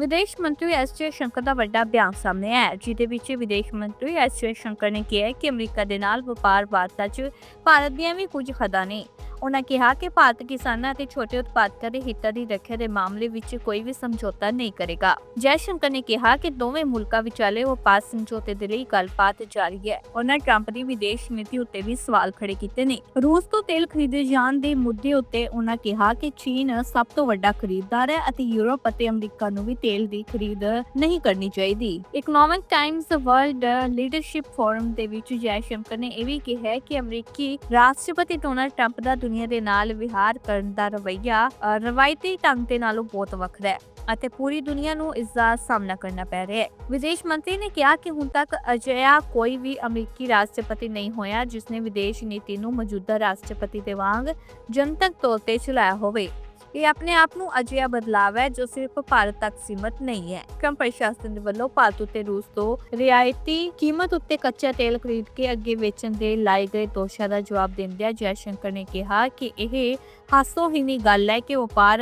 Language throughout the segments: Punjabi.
ਵਿਦੇਸ਼ ਮੰਤਰੀ ਐਸ ਜੇ ਸ਼ੰਕਰ ਦਾ ਵੱਡਾ ਬਿਆਨ ਸਾਹਮਣੇ ਆਇਆ ਜਿਹਦੇ ਵਿੱਚ ਵਿਦੇਸ਼ ਮੰਤਰੀ ਐਸ ਜੇ ਸ਼ੰਕਰ ਨੇ ਕਿਹਾ ਕਿ ਅਮਰੀਕਾ ਦੇ ਨਾਲ ਵਪਾਰ ਵਾਰਤਾ 'ਚ ਭਾਰਤ ਦੀਆਂ ਵੀ ਕੁਝ ਹੱਦਾਂ ਨੇ। ਉਹਨਾਂ ਕਿਹਾ ਕਿ ਭਾਰਤ ਕਿਸਾਨਾਂ ਅਤੇ ਛੋਟੇ ਉਤਪਾਦਕਾਂ ਦੇ ਹਿੱਤਾਂ ਦੀ ਰੱਖਿਆ ਦੇ ਮਾਮਲੇ ਵਿੱਚ ਕੋਈ ਵੀ ਸਮਝੌਤਾ ਨਹੀਂ ਕਰੇਗਾ। ਜੈ ਨੇ ਕਿਹਾ ਕਿ ਦੋਵੇਂ ਮੁਲਕਾਂ ਵਿਚਾਲੇ ਵਪਾਰ ਸਮਝੌਤੇ ਦੇ ਲਈ ਗੱਲਬਾਤ ਜਾਰੀ ਹੈ। ਉਹਨਾਂ ਟਰੰਪ ਦੀ ਵਿਦੇਸ਼ ਨੀਤੀ ਉੱਤੇ ਵੀ ਸਵਾਲ ਖੜੇ ਕੀਤੇ ਨੇ। ਰੂਸ ਤੋਂ ਤੇਲ ਖਰੀਦੇ ਜਾਣ ਦੇ ਮੁੱਦੇ ਉੱਤੇ ਉਹਨਾਂ ਕਿਹਾ ਕਿ ਚੀਨ ਸਭ ਤੋਂ ਵੱਡਾ ਖਰੀਦਦਾਰ ਹੈ ਅਤੇ ਯੂਰਪ ਅਤੇ ਅਮਰੀਕਾ ਨੂੰ ਵੀ ਤੇਲ ਦੀ ਖਰੀਦ ਨਹੀਂ ਕਰਨੀ ਚਾਹੀਦੀ। Economic Times World Leadership Forum ਦੇ ਵਿੱਚ ਜੈਸ਼ੰਕਰ ਨੇ ਇਹ ਵੀ ਕਿਹਾ ਕਿ ਅਮਰੀਕੀ ਰਾਸ਼ਟਰਪਤੀ ਡੋਨਾਲਡ ਟਰੰਪ ਦਾ ਦੁਨੀਆ ਦੇ ਨਾਲ ਵਿਹਾਰ ਕਰਨ ਦਾ ਰਵੱਈਆ ਰਵਾਇਤੀ ਢੰਗ ਦੇ ਨਾਲੋਂ ਬਹੁਤ ਵੱਖਰਾ ਹੈ ਅਤੇ ਪੂਰੀ ਦੁਨੀਆ ਨੂੰ ਇਸ ਦਾ ਸਾਹਮਣਾ ਕਰਨਾ ਪੈ ਰਿਹਾ ਹੈ। ਵਿਦੇਸ਼ ਮੰਤਰੀ ਨੇ ਕਿਹਾ ਕਿ ਹੁਣ ਤੱਕ ਅਜਿਹਾ ਕੋਈ ਵੀ ਅਮਰੀਕੀ ਰਾਸ਼ਟਰਪਤੀ ਨਹੀਂ ਹੋਇਆ ਜਿਸ ਨੇ ਵਿਦੇਸ਼ ਨੀਤੀ ਨੂੰ ਮੌਜੂਦਾ ਰਾਸ਼ਟਰਪਤੀ ਦੇ ਵਾਂਗ ਜਨਤਕ ਤੌਰ ਤੇ ਚਲਾਇਆ ਹੋਵੇ। ਇਹ ਆਪਣੇ ਆਪ ਨੂੰ ਅਜਿਹਾ ਬਦਲਾਵ ਹੈ ਜੋ ਸਿਰਫ ਭਾਰਤ ਤੱਕ ਸੀਮਤ ਨਹੀਂ ਹੈ। ਟਰੰਪ ਪ੍ਰਸ਼ਾਸਨ ਦੇ ਵੱਲੋਂ ਭਾਰਤ ਉੱਤੇ ਰੂਸ ਤੋਂ ਰਿਆਇਤੀ ਕੀਮਤ ਉੱਤੇ ਕੱਚਾ ਤੇਲ ਖਰੀਦ ਕੇ ਅੱਗੇ ਵੇਚਣ ਦੇ ਲਾਏ ਗਏ ਦੋਸ਼ਾਂ ਦਾ ਜਵਾਬ ਦਿੰਦਿਆਂ ਜੈਸ਼ੰਕਰ ਨੇ ਕਿਹਾ ਕਿ ਇਹ ਹਾਸੋਹੀਣੀ ਗੱਲ ਹੈ ਕਿ ਵਪਾਰ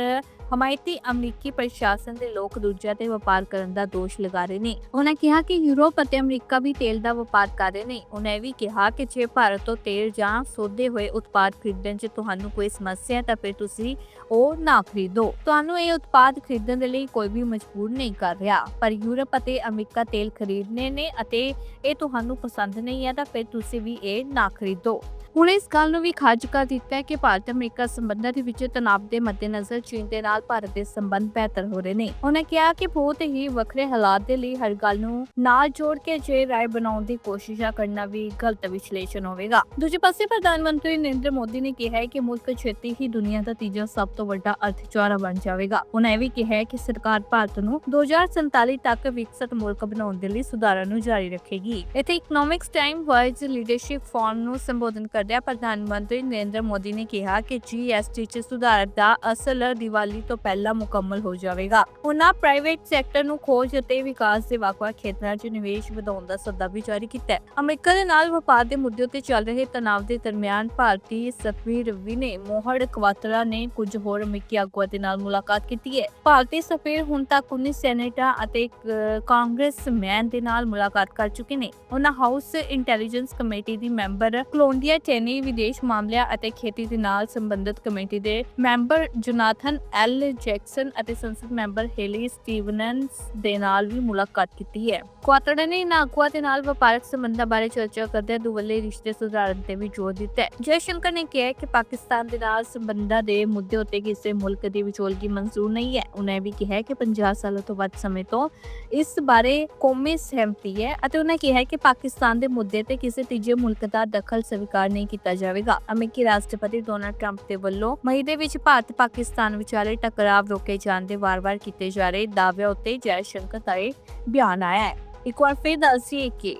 ਹਮਾਇਤੀ ਅਮਰੀਕੀ ਪ੍ਰਸ਼ਾਸਨ ਦੇ ਲੋਕ ਦੂਜਿਆਂ ਤੇ ਵਪਾਰ ਕਰਨ ਦਾ ਦੋਸ਼ ਲਗਾ ਰਹੇ ਨੇ। ਉਹਨਾਂ ਕਿਹਾ ਕਿ ਯੂਰਪ ਅਤੇ ਅਮਰੀਕਾ ਵੀ ਤੇਲ ਦਾ ਵਪਾਰ ਕਰ ਰਹੇ ਨੇ। ਉਹਨਾਂ ਇਹ ਵੀ ਕਿਹਾ ਕਿ ਜੇ ਭਾਰਤ ਤੋਂ ਤੇਲ ਜਾਂ ਸੋਧੇ ਹੋਏ ਉਤਪਾਦ ਖਰੀਦਣ 'ਚ ਤੁਹਾਨੂੰ ਕੋਈ ਸਮੱਸਿਆ ਹੈ ਤਾਂ ਫਿਰ ਤੁਸੀਂ ਉਹ ਨਾ ਖਰੀਦੋ। ਤੁਹਾਨੂੰ ਇਹ ਉਤਪਾਦ ਖਰੀਦਣ ਦੇ ਲਈ ਕੋਈ ਵੀ ਮਜਬੂਰ ਨਹੀਂ ਕਰ ਰਿਹਾ। ਪਰ ਯੂਰਪ ਅਤੇ ਅਮਰੀਕਾ ਤੇਲ ਖਰੀਦਣੇ ਨੇ ਅਤੇ ਇਹ ਤੁਹਾਨੂੰ ਪਸੰਦ ਨਹੀਂ ਹੈ ਤਾਂ ਫਿਰ ਤੁਸੀਂ ਵੀ ਇਹ ਨਾ ਖਰੀਦੋ। ਹੁਣ ਇਸ ਗੱਲ ਨੂੰ ਵੀ ਖਾਰਜ ਕਰ ਦਿੱਤਾ ਹੈ ਕਿ ਭਾਰਤ ਅਮਰੀਕਾ ਸੰਬੰਧਾਂ ਦੇ ਵਿੱਚ ਤਣਾਅ ਦੇ ਮੱਦੇਨਜ਼ਰ ਚੀਨ ਦੇ ਨਾਲ ਭਾਰਤ ਦੇ ਸੰਬੰਧ ਬਿਹਤਰ ਹੋ ਰਹੇ ਨੇ। ਉਹਨਾਂ ਕਿਹਾ ਕਿ ਬਹੁਤ ਹੀ ਵੱਖਰੇ ਹਾਲਾਤ ਦੇ ਲਈ ਹਰ ਗੱਲ ਨੂੰ ਨਾਲ ਜੋੜ ਕੇ ਜੇ ਰਾਏ ਬਣਾਉਣ ਦੀ ਕੋਸ਼ਿਸ਼ਾਂ ਕਰਨਾ ਵੀ ਗਲਤ ਵਿਸ਼ਲੇਸ਼ਣ ਹੋਵੇਗਾ। ਦੂਜੇ ਪਾਸੇ ਪ੍ਰਧਾਨ ਮੰਤਰੀ ਨਰਿੰਦਰ ਮੋਦੀ ਨੇ ਕਿਹਾ ਹੈ ਕਿ ਮੁਲਕ ਛੇਤੀ ਹੀ ਦੁਨੀਆ ਦਾ ਤੀਜਾ ਸਭ ਤੋਂ ਵੱਡਾ ਅਰਥਚਾਰਾ ਬਣ ਜਾਵੇਗਾ। ਉਹਨਾਂ ਇਹ ਵੀ ਕਿਹਾ ਹੈ ਕਿ ਸਰਕਾਰ ਭਾਰਤ ਨੂੰ 2047 ਤੱਕ ਵਿਕਸਤ ਮੁਲਕ ਬਣਾਉਣ ਦੇ ਲਈ ਸੁਧਾਰਾਂ ਨੂੰ ਜਾਰੀ ਰੱਖੇਗੀ। ਇੱਥੇ Economics Time World Leadership Forum ਨੂੰ ਸੰਬੋਧਨ ਕਰਦਿਆਂ ਪ੍ਰਧਾਨ ਮੰਤਰੀ ਨਰਿੰਦਰ ਮੋਦੀ ਨੇ ਕਿਹਾ ਕਿ ਜੀਐਸਟੀ 'ਚ ਸੁਧਾਰ ਦਾ ਅਸਲ ਦੀਵਾਲੀ ਤੋਂ ਪਹਿਲਾਂ ਮੁਕੰਮਲ ਹੋ ਜਾਵੇਗਾ। ਉਹਨਾਂ ਪ੍ਰਾਈਵੇਟ ਸੈਕਟਰ ਨੂੰ ਖੋਜ ਅਤੇ ਵਿਕਾਸ ਦੇ ਵੱਖ-ਵੱਖ ਖੇਤਰਾਂ 'ਚ ਨਿਵੇਸ਼ ਵਧਾਉਣ ਦਾ ਸੱਦਾ ਵੀ ਜਾਰੀ ਕੀਤਾ ਹੈ। ਅਮਰੀਕਾ ਦੇ ਨਾਲ ਵਪਾਰ ਦੇ ਮੁੱਦੇ ਉੱਤੇ ਚੱਲ ਰਹੇ ਤਣਾਅ ਦੇ ਦਰਮਿਆਨ ਭਾਰਤੀ ਸਫੀਰ ਵਿਨੇ ਮੋਹੜ ਕਵਾਤਰਾ ਨੇ ਕੁਝ ਹੋਰ ਅਮਰੀਕੀ ਆਗੂਆਂ ਦੇ ਨਾਲ ਮੁਲਾਕਾਤ ਕੀਤੀ ਹੈ। ਭਾਰਤੀ ਸਫੀਰ ਹੁਣ ਤੱਕ 19 ਸੈਨੇਟਾਂ ਅਤੇ ਇੱਕ ਕਾਂਗਰਸਮੈਨ ਦੇ ਨਾਲ ਮੁਲਾਕਾਤ ਕਰ ਚੁੱਕੇ ਨੇ। ਉਹਨਾਂ ਹਾਊਸ ਇੰਟੈਲੀਜੈਂਸ ਕਮੇਟੀ ਦੀ ਮੈਂਬਰ ਕਲੋਂਡੀਆ ਟੈਨੀ ਵਿਦੇਸ਼ ਮਾਮਲਿਆਂ ਅਤੇ ਖੇਤੀ ਦੇ ਨਾਲ ਸੰਬੰਧਿਤ ਕਮੇਟੀ ਦੇ ਮੈਂਬਰ ਜੋਨਾਥਨ ਐਲ ਜੈਕਸਨ ਅਤੇ ਸੰਸਦ ਮੈਂਬਰ ਹੇਲੀ ਸਟੀਵਨਸ ਦੇ ਨਾਲ ਵੀ ਮੁਲਾਕਾਤ ਕੀਤੀ ਹੈ। ਕੁਆਤੜਾ ਨੇ ਇਨ੍ਹਾਂ ਆਗੂਆਂ ਦੇ ਨਾਲ ਵਪਾਰਕ ਸੰਬੰਧਾਂ ਬਾਰੇ ਚਰਚਾ ਕਰਦਿਆਂ ਦੁਵੱਲੇ ਰਿਸ਼ਤੇ ਸੁਧਾਰਨ ਤੇ ਵੀ ਜ਼ੋਰ ਦਿੱਤਾ ਹੈ। ਜੈਸ਼ੰਕਰ ਨੇ ਕਿਹਾ ਕਿ ਪਾਕਿਸਤਾਨ ਦੇ ਨਾਲ ਸੰਬੰਧਾਂ ਦੇ ਮੁੱਦੇ ਉੱਤੇ ਕਿਸੇ ਮੁਲਕ ਦੀ ਵਿਚੋਲਗੀ ਮਨਜ਼ੂਰ ਨਹੀਂ ਹੈ। ਉਹਨਾਂ ਵੀ ਕਿਹਾ ਕਿ 50 ਸਾਲਾਂ ਤੋਂ ਵੱਧ ਸਮੇਂ ਤੋਂ ਇਸ ਬਾਰੇ ਕੌਮੀ ਸਹਿਮਤੀ ਹੈ ਅਤੇ ਉਹਨਾਂ ਕਿਹਾ ਕਿ ਪਾਕਿਸਤਾਨ ਦੇ ਮੁੱਦੇ ਤੇ ਕਿਸੇ ਤੀਜੇ ਮੁਲਕ ਦਾ ਦਖਲ ਸਵੀਕਾਰ ਨਹੀਂ ਕੀਤਾ ਜਾਵੇਗਾ। ਅਮਰੀਕੀ ਰਾਸ਼ਟਰਪਤੀ ਡੋਨਾਲਡ ਟਰੰਪ ਦੇ ਵੱਲੋਂ ਮਈ ਦੇ ਵਿੱਚ ਭਾਰਤ ਪਾਕਿਸਤਾਨ ਵਿਚਾਲੇ ਟਕਰਾਅ ਰੋਕੇ ਜਾਣ ਦੇ ਵਾਰ-ਵਾਰ ਕੀਤੇ ਜਾ ਰਹੇ ਦਾਅਵਿਆਂ ਉੱਤੇ ਜੈ ਸ਼ੰਕਰ ਦਾ ਇਹ ਬਿਆਨ ਆਇਆ ਹੈ। ਇੱਕ ਵਾਰ ਫਿਰ ਦੱਸੀਏ ਕਿ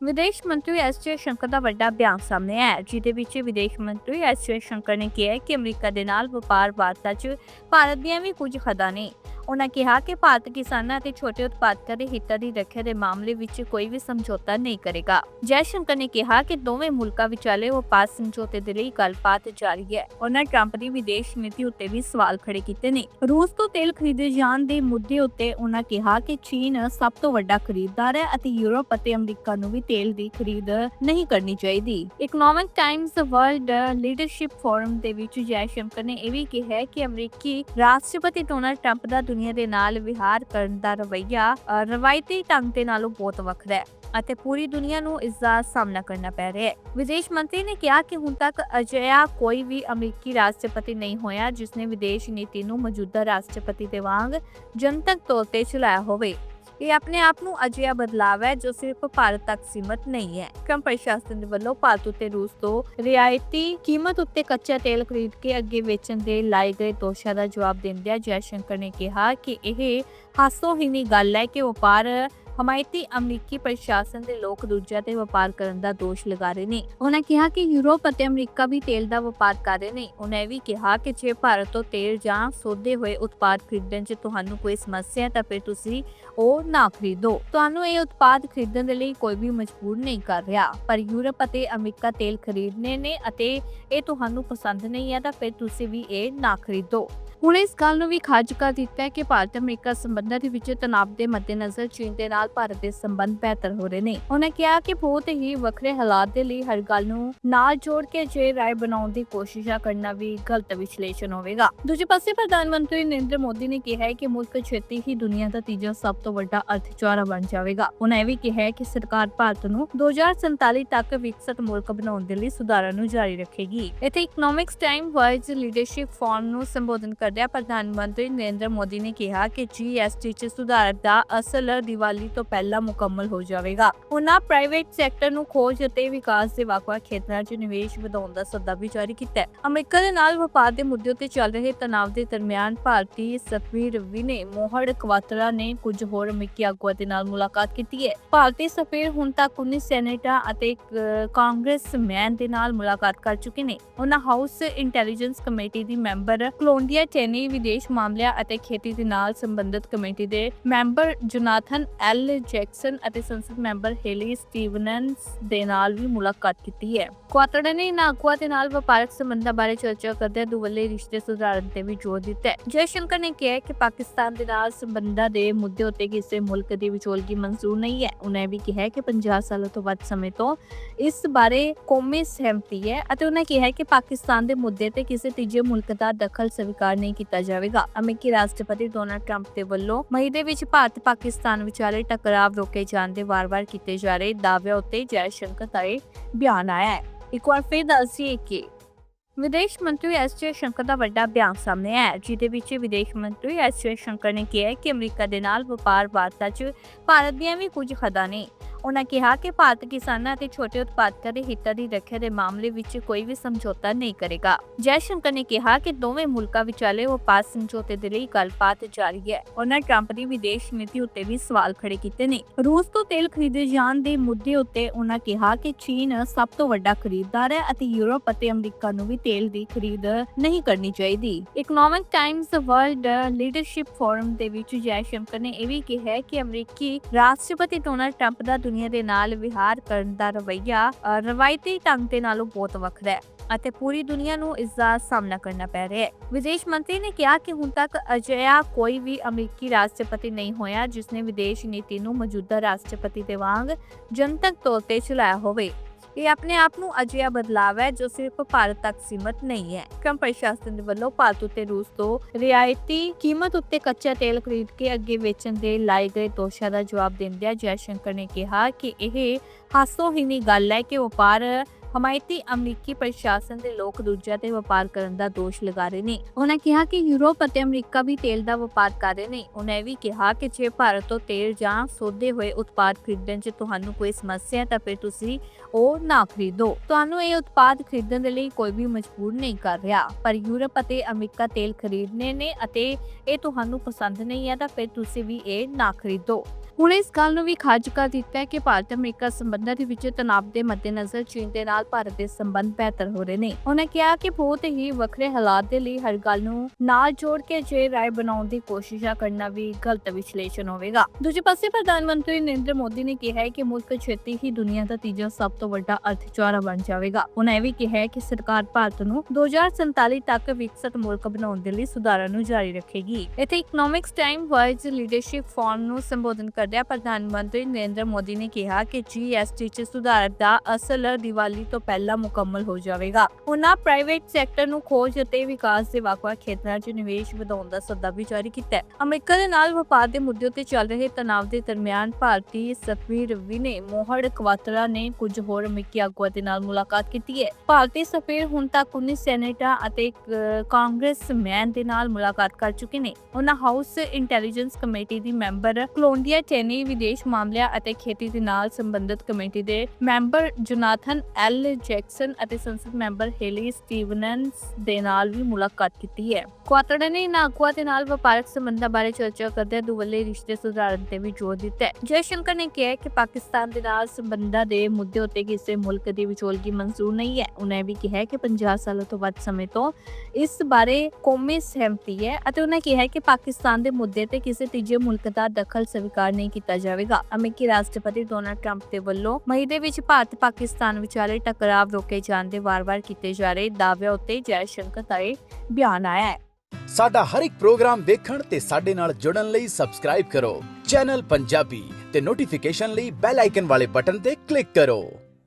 ਵਿਦੇਸ਼ ਮੰਤਰੀ ਐਸ ਜੇ ਸ਼ੰਕਰ ਦਾ ਵੱਡਾ ਬਿਆਨ ਸਾਹਮਣੇ ਆਇਆ ਜਿਹਦੇ ਵਿੱਚ ਵਿਦੇਸ਼ ਮੰਤਰੀ ਐਸ ਜੇ ਸ਼ੰਕਰ ਨੇ ਕਿਹਾ ਕਿ ਅਮਰੀਕਾ ਦੇ ਨਾਲ ਵਪਾਰ ਵਾਰਤਾ 'ਚ ਭਾਰਤ ਦੀਆਂ ਵੀ ਕੁਝ ਹੱਦਾਂ ਨੇ। ਉਹਨਾਂ ਕਿਹਾ ਕਿ ਭਾਰਤ ਕਿਸਾਨਾਂ ਅਤੇ ਛੋਟੇ ਉਤਪਾਦਕਾਂ ਦੇ ਹਿੱਤਾਂ ਦੀ ਰੱਖਿਆ ਦੇ ਮਾਮਲੇ ਵਿੱਚ ਕੋਈ ਵੀ ਸਮਝੌਤਾ ਨਹੀਂ ਕਰੇਗਾ। ਜੈ ਨੇ ਕਿਹਾ ਕਿ ਦੋਵੇਂ ਮੁਲਕਾਂ ਵਿਚਾਲੇ ਵਪਾਰ ਸਮਝੌਤੇ ਦੇ ਲਈ ਗੱਲਬਾਤ ਜਾਰੀ ਹੈ। ਉਹਨਾਂ ਟਰੰਪ ਦੀ ਵਿਦੇਸ਼ ਨੀਤੀ ਉੱਤੇ ਵੀ ਸਵਾਲ ਖੜੇ ਕੀਤੇ ਨੇ। ਰੂਸ ਤੋਂ ਤੇਲ ਖਰੀਦੇ ਜਾਣ ਦੇ ਮੁੱਦੇ ਉੱਤੇ ਉਹਨਾਂ ਕਿਹਾ ਕਿ ਚੀਨ ਸਭ ਤੋਂ ਵੱਡਾ ਖਰੀਦਦਾਰ ਹੈ ਅਤੇ ਯੂਰਪ ਅਤੇ ਅਮਰੀਕਾ ਨੂੰ ਵੀ ਤੇਲ ਦੀ ਖਰੀਦ ਨਹੀਂ ਕਰਨੀ ਚਾਹੀਦੀ। Economic Times World Leadership Forum ਦੇ ਵਿੱਚ ਜੈਸ਼ੰਕਰ ਨੇ ਇਹ ਵੀ ਕਿਹਾ ਕਿ ਅਮਰੀਕੀ ਰਾਸ਼ਟਰਪਤੀ ਡੋਨਾਲਡ ਟਰੰਪ ਦਾ ਦੁਨੀਆ ਦੇ ਨਾਲ ਵਿਹਾਰ ਕਰਨ ਦਾ ਰਵੱਈਆ ਰਵਾਇਤੀ ਢੰਗ ਦੇ ਨਾਲੋਂ ਬਹੁਤ ਵੱਖਰਾ ਹੈ ਅਤੇ ਪੂਰੀ ਦੁਨੀਆ ਨੂੰ ਇਸ ਦਾ ਸਾਹਮਣਾ ਕਰਨਾ ਪੈ ਰਿਹਾ ਹੈ। ਵਿਦੇਸ਼ ਮੰਤਰੀ ਨੇ ਕਿਹਾ ਕਿ ਹੁਣ ਤੱਕ ਅਜਿਹਾ ਕੋਈ ਵੀ ਅਮਰੀਕੀ ਰਾਸ਼ਟਰਪਤੀ ਨਹੀਂ ਹੋਇਆ ਜਿਸ ਨੇ ਵਿਦੇਸ਼ ਨੀਤੀ ਨੂੰ ਮੌਜੂਦਾ ਰਾਸ਼ਟਰਪਤੀ ਦੇ ਵਾਂਗ ਜਨਤਕ ਤੌਰ ਤੇ ਚਲਾਇਆ ਹੋਵੇ। ਇਹ ਆਪਣੇ ਆਪ ਨੂੰ ਅਜਿਹਾ ਬਦਲਾਵ ਹੈ ਜੋ ਸਿਰਫ ਭਾਰਤ ਤੱਕ ਸੀਮਤ ਨਹੀਂ ਹੈ। ਟਰੰਪ ਪ੍ਰਸ਼ਾਸਨ ਦੇ ਵੱਲੋਂ ਭਾਰਤ ਉੱਤੇ ਰੂਸ ਤੋਂ ਰਿਆਇਤੀ ਕੀਮਤ ਉੱਤੇ ਕੱਚਾ ਤੇਲ ਖਰੀਦ ਕੇ ਅੱਗੇ ਵੇਚਣ ਦੇ ਲਾਏ ਗਏ ਦੋਸ਼ਾਂ ਦਾ ਜਵਾਬ ਦਿੰਦਿਆਂ ਜੈਸ਼ੰਕਰ ਨੇ ਕਿਹਾ ਕਿ ਇਹ ਹਾਸੋਹੀਣੀ ਗੱਲ ਹੈ ਕਿ ਵਪਾਰ ਹਮਾਇਤੀ ਅਮਰੀਕੀ ਪ੍ਰਸ਼ਾਸਨ ਦੇ ਲੋਕ ਦੂਜਿਆਂ ਤੇ ਵਪਾਰ ਕਰਨ ਦਾ ਦੋਸ਼ ਲਗਾ ਰਹੇ ਨੇ। ਉਹਨਾਂ ਕਿਹਾ ਕਿ ਯੂਰਪ ਅਤੇ ਅਮਰੀਕਾ ਵੀ ਤੇਲ ਦਾ ਵਪਾਰ ਕਰ ਰਹੇ ਨੇ। ਉਹਨਾਂ ਵੀ ਕਿਹਾ ਕਿ ਜੇ ਭਾਰਤ ਤੋਂ ਤੇਲ ਜਾਂ ਸੋਧੇ ਹੋਏ ਉਤਪਾਦ ਖਰੀਦਣ 'ਚ ਤੁਹਾਨੂੰ ਕੋਈ ਸਮੱਸਿਆ ਹੈ ਤਾਂ ਫਿਰ ਤੁਸੀਂ ਉਹ ਨਾ ਖਰੀਦੋ। ਤੁਹਾਨੂੰ ਇਹ ਉਤਪਾਦ ਖਰੀਦਣ ਦੇ ਲਈ ਕੋਈ ਵੀ ਮਜਬੂਰ ਨਹੀਂ ਕਰ ਰਿਹਾ। ਪਰ ਯੂਰਪ ਅਤੇ ਅਮਰੀਕਾ ਤੇਲ ਖਰੀਦਣੇ ਨੇ ਅਤੇ ਇਹ ਤੁਹਾਨੂੰ ਪਸੰਦ ਨਹੀਂ ਹੈ ਤਾਂ ਫਿਰ ਤੁਸੀਂ ਵੀ ਇਹ ਨਾ ਖਰੀਦੋ। ਹੁਣ ਇਸ ਗੱਲ ਨੂੰ ਵੀ ਖਾਰਜ ਕਰ ਦਿੱਤਾ ਹੈ ਕਿ ਭਾਰਤ ਅਮਰੀਕਾ ਸੰਬੰਧਾਂ ਦੇ ਵਿੱਚ ਤਣਾਅ ਦੇ ਮੱਦੇਨਜ਼ਰ ਚੀਨ ਦੇ ਨਾਲ ਭਾਰਤ ਦੇ ਸੰਬੰਧ ਬਿਹਤਰ ਹੋ ਰਹੇ ਨੇ। ਉਹਨਾਂ ਕਿਹਾ ਕਿ ਬਹੁਤ ਹੀ ਵੱਖਰੇ ਹਾਲਾਤ ਦੇ ਲਈ ਹਰ ਗੱਲ ਨੂੰ ਨਾਲ ਜੋੜ ਕੇ ਜੇ ਰਾਏ ਬਣਾਉਣ ਦੀ ਕੋਸ਼ਿਸ਼ਾਂ ਕਰਨਾ ਵੀ ਗਲਤ ਵਿਸ਼ਲੇਸ਼ਣ ਹੋਵੇਗਾ। ਦੂਜੇ ਪਾਸੇ ਪ੍ਰਧਾਨ ਮੰਤਰੀ ਨਰਿੰਦਰ ਮੋਦੀ ਨੇ ਕਿਹਾ ਹੈ ਕਿ ਮੁਲਕ ਛੇਤੀ ਹੀ ਦੁਨੀਆ ਦਾ ਤੀਜਾ ਸਭ ਤੋਂ ਵੱਡਾ ਅਰਥਚਾਰਾ ਬਣ ਜਾਵੇਗਾ। ਉਹਨਾਂ ਇਹ ਵੀ ਕਿਹਾ ਹੈ ਕਿ ਸਰਕਾਰ ਭਾਰਤ ਨੂੰ 2047 ਤੱਕ ਵਿਕਸਿਤ ਮੁਲਕ ਬਣਾਉਣ ਦੇ ਲਈ ਸੁਧਾਰਾਂ ਨੂੰ ਜਾਰੀ ਰੱਖੇਗੀ। ਇੱਥੇ Economics Time Wise Leadership Forum ਨੂੰ ਸੰਬੋਧਨ ਕਰਦਿਆਂ ਪ੍ਰਧਾਨ ਮੰਤਰੀ ਨਰਿੰਦਰ ਮੋਦੀ ਨੇ ਕਿਹਾ ਕਿ ਜੀਐਸਟੀ 'ਚ ਸੁਧਾਰ ਦਾ ਅਸਲ ਦੀਵਾਲੀ ਤੋਂ ਪਹਿਲਾਂ ਮੁਕੰਮਲ ਹੋ ਜਾਵੇਗਾ। ਉਹਨਾਂ ਪ੍ਰਾਈਵੇਟ ਸੈਕਟਰ ਨੂੰ ਖੋਜ ਅਤੇ ਵਿਕਾਸ ਦੇ ਵੱਖ-ਵੱਖ ਖੇਤਰਾਂ 'ਚ ਨਿਵੇਸ਼ ਵਧਾਉਣ ਦਾ ਸੱਦਾ ਵੀ ਜਾਰੀ ਕੀਤਾ ਹੈ। ਅਮਰੀਕਾ ਦੇ ਨਾਲ ਵਪਾਰ ਦੇ ਮੁੱਦੇ ਉੱਤੇ ਚੱਲ ਰਹੇ ਤਣਾਅ ਦੇ ਦਰਮਿਆਨ ਭਾਰਤੀ ਸਫੀਰ ਵਿਨੇ ਮੋਹੜ ਕਵਾਤਰਾ ਨੇ ਕੁਝ ਹੋਰ ਅਮਰੀਕੀ ਆਗੂਆਂ ਦੇ ਨਾਲ ਮੁਲਾਕਾਤ ਕੀਤੀ ਹੈ। ਭਾਰਤੀ ਸਫੀਰ ਹੁਣ ਤੱਕ 19 ਸੈਨੇਟਾਂ ਅਤੇ ਕ- ਕਾਂਗਰਸਮੈਨ ਦੇ ਨਾਲ ਮੁਲਾਕਾਤ ਕਰ ਚੁੱਕੇ ਨੇ। ਉਹਨਾਂ ਹਾਊਸ ਇੰਟੈਲੀਜੈਂਸ ਕਮੇਟੀ ਦੀ ਮੈਂਬਰ ਕਲੋਂਡੀਆ ਟੈਨੀ ਵਿਦੇਸ਼ ਮਾਮਲਿਆਂ ਅਤੇ ਖੇਤੀ ਦੇ ਨਾਲ ਸੰਬੰਧਿਤ ਕਮੇਟੀ ਦੇ ਮੈਂਬਰ ਜੋਨਾਥਨ ਐਲ ਜੈਕਸਨ ਅਤੇ ਸੰਸਦ ਮੈਂਬਰ ਹੇਲੀ ਸਟੀਵਨਸ ਦੇ ਨਾਲ ਵੀ ਮੁਲਾਕਾਤ ਕੀਤੀ ਹੈ। ਕੁਆਤੜਾ ਨੇ ਇਨ੍ਹਾਂ ਆਗੂਆਂ ਦੇ ਨਾਲ ਵਪਾਰਕ ਸੰਬੰਧਾਂ ਬਾਰੇ ਚਰਚਾ ਕਰਦੇ ਦੁਵੱਲੇ ਰਿਸ਼ਤੇ ਸੁਧਾਰਨ ਤੇ ਵੀ ਜ਼ੋਰ ਦਿੱਤਾ ਹੈ। ਜੈਸ਼ੰਕਰ ਨੇ ਕਿਹਾ ਕਿ ਪਾਕਿਸਤਾਨ ਦੇ ਨਾਲ ਸੰਬੰਧਾਂ ਦੇ ਮੁੱਦੇ ਉੱਤੇ ਕਿਸੇ ਮੁਲਕ ਦੀ ਵਿਚੋਲਗੀ ਮਨਜ਼ੂਰ ਨਹੀਂ ਹੈ। ਉਹਨਾਂ ਇਹ ਵੀ ਕਿਹਾ ਕਿ 50 ਸਾਲਾਂ ਤੋਂ ਵੱਧ ਸਮੇਂ ਤੋਂ ਇਸ ਬਾਰੇ ਕੌਮੀ ਸਹਿਮਤੀ ਹੈ ਅਤੇ ਉਹਨਾਂ ਕਿਹਾ ਕਿ ਪਾਕਿਸਤਾਨ ਦੇ ਮੁੱਦੇ ਤੇ ਕਿਸੇ ਤੀਜੇ ਮੁਲਕ ਦਾ ਦਖਲ ਸਵੀਕਾਰ ਨਹੀਂ ਕੀਤਾ ਜਾਵੇਗਾ। ਅਮਰੀਕੀ ਰਾਸ਼ਟਰਪਤੀ ਡੋਨਾਲਡ ਟਰੰਪ ਦੇ ਵੱਲੋਂ ਮਈ ਦੇ ਵਿੱਚ ਭਾਰਤ ਪਾਕਿਸਤਾਨ ਵਿਚਾਲੇ ਟਕਰਾਵ ਰੋਕੇ ਜਾਣ ਦੇ ਵਾਰ-ਵਾਰ ਕੀਤੇ ਜਾ ਰਹੇ ਦਾਅਵਿਆਂ ਉੱਤੇ ਜੈਸ਼ੰਕਰ ਦਾ ਇਹ ਬਿਆਨ ਆਇਆ ਹੈ। ਇੱਕ ਵਾਰ ਫਿਰ ਦੱਸੀਏ ਕਿ ਵਿਦੇਸ਼ ਮੰਤਰੀ ਐਸ ਜੇ ਸ਼ੰਕਰ ਦਾ ਵੱਡਾ ਬਿਆਨ ਸਾਹਮਣੇ ਆਇਆ ਜਿਹਦੇ ਵਿੱਚ ਵਿਦੇਸ਼ ਮੰਤਰੀ ਐਸ ਜੇ ਸ਼ੰਕਰ ਨੇ ਕਿਹਾ ਕਿ ਅਮਰੀਕਾ ਦੇ ਨਾਲ ਵਪਾਰ ਵਾਰਤਾ 'ਚ ਭਾਰਤ ਦੀਆਂ ਵੀ ਕੁਝ ਹੱਦਾਂ ਨੇ। ਉਹਨਾਂ ਕਿਹਾ ਕਿ ਭਾਰਤ ਕਿਸਾਨਾਂ ਅਤੇ ਛੋਟੇ ਉਤਪਾਦਕਾਂ ਦੇ ਹਿੱਤਾਂ ਦੀ ਰੱਖਿਆ ਦੇ ਮਾਮਲੇ ਵਿੱਚ ਕੋਈ ਵੀ ਸਮਝੌਤਾ ਨਹੀਂ ਕਰੇਗਾ। ਜੈ ਸ਼ੰਕਰ ਨੇ ਕਿਹਾ ਕਿ ਦੋਵੇਂ ਮੁਲਕਾਂ ਵਿਚਾਲੇ ਵਪਾਰ ਸਮਝੌਤੇ ਦੇ ਲਈ ਗੱਲਬਾਤ ਜਾਰੀ ਹੈ। ਉਹਨਾਂ ਟਰੰਪ ਦੀ ਵਿਦੇਸ਼ ਨੀਤੀ ਉੱਤੇ ਵੀ ਸਵਾਲ ਖੜੇ ਕੀਤੇ ਨੇ। ਰੂਸ ਤੋਂ ਤੇਲ ਖਰੀਦੇ ਜਾਣ ਦੇ ਮੁੱਦੇ ਉੱਤੇ ਉਹਨਾਂ ਕਿਹਾ ਕਿ ਚੀਨ ਸਭ ਤੋਂ ਵੱਡਾ ਖਰੀਦਦਾਰ ਹੈ ਅਤੇ ਯੂਰਪ ਅਤੇ ਅਮਰੀਕਾ ਨੂੰ ਵੀ ਤੇਲ ਦੀ ਖਰੀਦ ਨਹੀਂ ਕਰਨੀ ਚਾਹੀਦੀ। Economic Times World Leadership Forum ਦੇ ਵਿੱਚ ਜੈ ਸ਼ੰਕਰ ਨੇ ਇਹ ਵੀ ਕਿਹਾ ਕਿ ਅਮਰੀਕੀ ਰਾਸ਼ਟਰਪਤੀ ਡੋਨਾਲਡ ਟਰੰਪ ਦਾ ਦੁਨੀਆ ਦੇ ਨਾਲ ਵਿਹਾਰ ਕਰਨ ਦਾ ਰਵੱਈਆ ਰਵਾਇਤੀ ਢੰਗ ਦੇ ਨਾਲੋਂ ਬਹੁਤ ਵੱਖਰਾ ਹੈ ਅਤੇ ਪੂਰੀ ਦੁਨੀਆ ਨੂੰ ਇਸ ਦਾ ਸਾਹਮਣਾ ਕਰਨਾ ਪੈ ਰਿਹਾ ਹੈ। ਵਿਦੇਸ਼ ਮੰਤਰੀ ਨੇ ਕਿਹਾ ਕਿ ਹੁਣ ਤੱਕ ਅਜਿਹਾ ਕੋਈ ਵੀ ਅਮਰੀਕੀ ਰਾਸ਼ਟਰਪਤੀ ਨਹੀਂ ਹੋਇਆ, ਜਿਸ ਨੇ ਵਿਦੇਸ਼ ਨੀਤੀ ਨੂੰ ਮੌਜੂਦਾ ਰਾਸ਼ਟਰਪਤੀ ਦੇ ਵਾਂਗ ਜਨਤਕ ਤੌਰ ਤੇ ਚਲਾਇਆ ਹੋਵੇ। ਇਹ ਆਪਣੇ ਆਪ ਨੂੰ ਅਜਿਹਾ ਬਦਲਾਵ ਹੈ ਜੋ ਸਿਰਫ ਭਾਰਤ ਤੱਕ ਸੀਮਤ ਨਹੀਂ ਹੈ। ਟਰੰਪ ਪ੍ਰਸ਼ਾਸਨ ਦੇ ਵੱਲੋਂ ਭਾਰਤ ਉੱਤੇ ਰੂਸ ਤੋਂ ਰਿਆਇਤੀ ਕੀਮਤ ਉੱਤੇ ਕੱਚਾ ਤੇਲ ਖਰੀਦ ਕੇ ਅੱਗੇ ਵੇਚਣ ਦੇ ਲਾਏ ਗਏ ਦੋਸ਼ਾਂ ਦਾ ਜਵਾਬ ਦਿੰਦਿਆਂ ਜੈਸ਼ੰਕਰ ਨੇ ਕਿਹਾ ਕਿ ਇਹ ਹਾਸੋਹੀਣੀ ਗੱਲ ਹੈ ਕਿ ਵਪਾਰ ਹਮਾਇਤੀ ਅਮਰੀਕੀ ਪ੍ਰਸ਼ਾਸਨ ਦੇ ਲੋਕ ਦੂਜਿਆਂ ਤੇ ਵਪਾਰ ਕਰਨ ਦਾ ਦੋਸ਼ ਲਗਾ ਰਹੇ ਨੇ। ਉਹਨਾਂ ਕਿਹਾ ਕਿ ਯੂਰਪ ਅਤੇ ਅਮਰੀਕਾ ਵੀ ਤੇਲ ਦਾ ਵਪਾਰ ਕਰ ਰਹੇ ਨੇ। ਉਹਨਾਂ ਇਹ ਵੀ ਕਿਹਾ ਕਿ ਜੇ ਭਾਰਤ ਤੋਂ ਤੇਲ ਜਾਂ ਸੋਧੇ ਹੋਏ ਉਤਪਾਦ ਖਰੀਦਣ 'ਚ ਤੁਹਾਨੂੰ ਕੋਈ ਸਮੱਸਿਆ ਹੈ ਤਾਂ ਫਿਰ ਤੁਸੀਂ ਉਹ ਨਾ ਖਰੀਦੋ। ਤੁਹਾਨੂੰ ਇਹ ਉਤਪਾਦ ਖਰੀਦਣ ਦੇ ਲਈ ਕੋਈ ਵੀ ਮਜਬੂਰ ਨਹੀਂ ਕਰ ਰਿਹਾ। ਪਰ ਯੂਰਪ ਅਤੇ ਅਮਰੀਕਾ ਤੇਲ ਖਰੀਦਣੇ ਨੇ ਅਤੇ ਇਹ ਤੁਹਾਨੂੰ ਪਸੰਦ ਨਹੀਂ ਹੈ ਤਾਂ ਫਿਰ ਤੁਸੀਂ ਵੀ ਇਹ ਨਾ ਖਰੀਦੋ। ਹੁਣ ਇਸ ਗੱਲ ਨੂੰ ਵੀ ਖਾਰਜ ਕਰ ਦਿੱਤਾ ਹੈ ਕਿ ਭਾਰਤ ਅਮਰੀਕਾ ਸੰਬੰਧਾਂ ਦੇ ਵਿੱਚ ਤਣਾਅ ਦੇ ਮੱਦੇਨਜ਼ਰ ਚੀਨ ਦੇ ਨਾਲ ਭਾਰਤ ਦੇ ਸੰਬੰਧ ਬਿਹਤਰ ਹੋ ਰਹੇ ਨੇ। ਉਹਨਾਂ ਕਿਹਾ ਕਿ ਬਹੁਤ ਹੀ ਵੱਖਰੇ ਹਾਲਾਤ ਦੇ ਲਈ ਹਰ ਗੱਲ ਨੂੰ ਨਾਲ ਜੋੜ ਕੇ ਜੇ ਰਾਏ ਬਣਾਉਣ ਦੀ ਕੋਸ਼ਿਸ਼ਾਂ ਕਰਨਾ ਵੀ ਗਲਤ ਵਿਸ਼ਲੇਸ਼ਣ ਹੋਵੇਗਾ। ਦੂਜੇ ਪਾਸੇ ਪ੍ਰਧਾਨ ਮੰਤਰੀ ਨਰਿੰਦਰ ਮੋਦੀ ਨੇ ਕਿਹਾ ਹੈ ਕਿ ਮੁਲਕ ਛੇਤੀ ਹੀ ਦੁਨੀਆ ਦਾ ਤੀਜਾ ਸਭ ਤੋਂ ਵੱਡਾ ਅਰਥਚਾਰਾ ਬਣ ਜਾਵੇਗਾ। ਉਹਨਾਂ ਇਹ ਵੀ ਕਿਹਾ ਹੈ ਕਿ ਸਰਕਾਰ ਭਾਰਤ ਨੂੰ 2047 ਤੱਕ ਵਿਕਸਿਤ ਮੁਲਕ ਬਣਾਉਣ ਦੇ ਲਈ ਸੁਧਾਰਾਂ ਨੂੰ ਜਾਰੀ ਰੱਖੇਗੀ। ਇੱਥੇ Economics Time Wise Leadership Forum ਨੂੰ ਸੰਬੋਧਨ ਕਰਦਿਆਂ ਪ੍ਰਧਾਨ ਮੰਤਰੀ ਨਰਿੰਦਰ ਮੋਦੀ ਨੇ ਕਿਹਾ ਕਿ ਜੀਐਸਟੀ 'ਚ ਸੁਧਾਰ ਦਾ ਅਸਲ ਦੀਵਾਲੀ ਤੋਂ ਪਹਿਲਾਂ ਮੁਕੰਮਲ ਹੋ ਜਾਵੇਗਾ। ਉਹਨਾਂ ਪ੍ਰਾਈਵੇਟ ਸੈਕਟਰ ਨੂੰ ਖੋਜ ਅਤੇ ਵਿਕਾਸ ਦੇ ਵੱਖ-ਵੱਖ ਖੇਤਰਾਂ 'ਚ ਨਿਵੇਸ਼ ਵਧਾਉਣ ਦਾ ਸੱਦਾ ਵੀ ਜਾਰੀ ਕੀਤਾ ਅਮਰੀਕਾ ਦੇ ਨਾਲ ਵਪਾਰ ਦੇ ਮੁੱਦੇ ਉੱਤੇ ਚੱਲ ਰਹੇ ਤਣਾਅ ਦੇ ਦਰਮਿਆਨ ਭਾਰਤੀ ਸਫੀਰ ਵਿਨੇ ਮੋਹੜ ਕਵਾਤਰਾ ਨੇ ਕੁਝ ਹੋਰ ਅਮਰੀਕੀ ਆਗੂਆਂ ਦੇ ਨਾਲ ਮੁਲਾਕਾਤ ਕੀਤੀ ਹੈ। ਭਾਰਤੀ ਸਫੀਰ ਹੁਣ ਤੱਕ 19 ਸੈਨੇਟਾਂ ਅਤੇ ਕ- ਕਾਂਗਰਸਮੈਨ ਦੇ ਨਾਲ ਮੁਲਾਕਾਤ ਕਰ ਚੁੱਕੇ ਨੇ। ਉਹਨਾਂ ਹਾਊਸ ਇੰਟੈਲੀਜੈਂਸ ਕਮੇਟੀ ਦੀ ਮੈਂਬਰ ਕਲੋਂਡੀਆ ਟੈਨੀ ਵਿਦੇਸ਼ ਮਾਮਲਿਆਂ ਅਤੇ ਖੇਤੀ ਦੇ ਨਾਲ ਸੰਬੰਧਿਤ ਕਮੇਟੀ ਦੇ ਮੈਂਬਰ ਜੋਨਾਥਨ ਐਲ ਜੈਕਸਨ ਅਤੇ ਸੰਸਦ ਮੈਂਬਰ ਹੇਲੀ ਸਟੀਵਨਸ ਦੇ ਨਾਲ ਵੀ ਮੁਲਾਕਾਤ ਕੀਤੀ ਹੈ। ਕੁਆਤੜਾ ਨੇ ਇਨ੍ਹਾਂ ਆਗੂਆਂ ਦੇ ਨਾਲ ਵਪਾਰਕ ਸੰਬੰਧਾਂ ਬਾਰੇ ਚਰਚਾ ਕਰਦੇ ਦੁਵੱਲੇ ਰਿਸ਼ਤੇ ਸੁਧਾਰਨ ਤੇ ਵੀ ਜ਼ੋਰ ਦਿੱਤਾ ਹੈ। ਜੈਸ਼ੰਕਰ ਨੇ ਕਿਹਾ ਕਿ ਪਾਕਿਸਤਾਨ ਦੇ ਨਾਲ ਸੰਬੰਧਾਂ ਦੇ ਮੁੱਦੇ ਉੱਤੇ ਕਿਸੇ ਮੁਲਕ ਦੀ ਵਿਚੋਲਗੀ ਮਨਜ਼ੂਰ ਨਹੀਂ ਹੈ। ਉਹਨਾਂ ਵੀ ਕਿਹਾ ਕਿ 50 ਸਾਲਾਂ ਤੋਂ ਵੱਧ ਸਮੇਂ ਤੋਂ ਇਸ ਬਾਰੇ ਕੌਮੀ ਸਹਿਮਤੀ ਹੈ ਅਤੇ ਉਹਨਾਂ ਕਿਹਾ ਕਿ ਪਾਕਿਸਤਾਨ ਦੇ ਮੁੱਦੇ ਤੇ ਕਿਸੇ ਤੀਜੇ ਮੁਲਕ ਦਾ ਦਖਲ ਸਵੀਕਾਰ ਨਹੀਂ ਕੀਤਾ ਜਾਵੇਗਾ। ਅਮਰੀਕੀ ਰਾਸ਼ਟਰਪਤੀ ਡੋਨਾਲਡ ਟਰੰਪ ਦੇ ਵੱਲੋਂ ਮਈ ਦੇ ਵਿੱਚ ਭਾਰਤ ਪਾਕਿਸਤਾਨ ਵਿਚਾਲੇ ਟਕਰਾਵ ਰੋਕੇ ਜਾਣ ਦੇ ਵਾਰ-ਵਾਰ ਕੀਤੇ ਜਾ ਰਹੇ ਦਾਅਵਿਆਂ ਉੱਤੇ ਜੈ ਸ਼ੰਕਰ ਦਾ ਇਹ ਬਿਆਨ ਆਇਆ ਹੈ। ਸਾਡਾ ਹਰ ਇੱਕ ਪ੍ਰੋਗਰਾਮ ਦੇਖਣ ਤੇ ਸਾਡੇ ਨਾਲ ਜੁੜਨ ਲਈ ਸਬਸਕ੍ਰਾਈਬ ਕਰੋ। ਚੈਨਲ ਪੰਜਾਬੀ ਤੇ ਨੋਟੀਫਿਕੇਸ਼ਨ ਲਈ ਬੈਲ ਆਈਕਨ ਵਾਲੇ ਬਟਨ ਤੇ ਕਲਿੱਕ ਕਰੋ।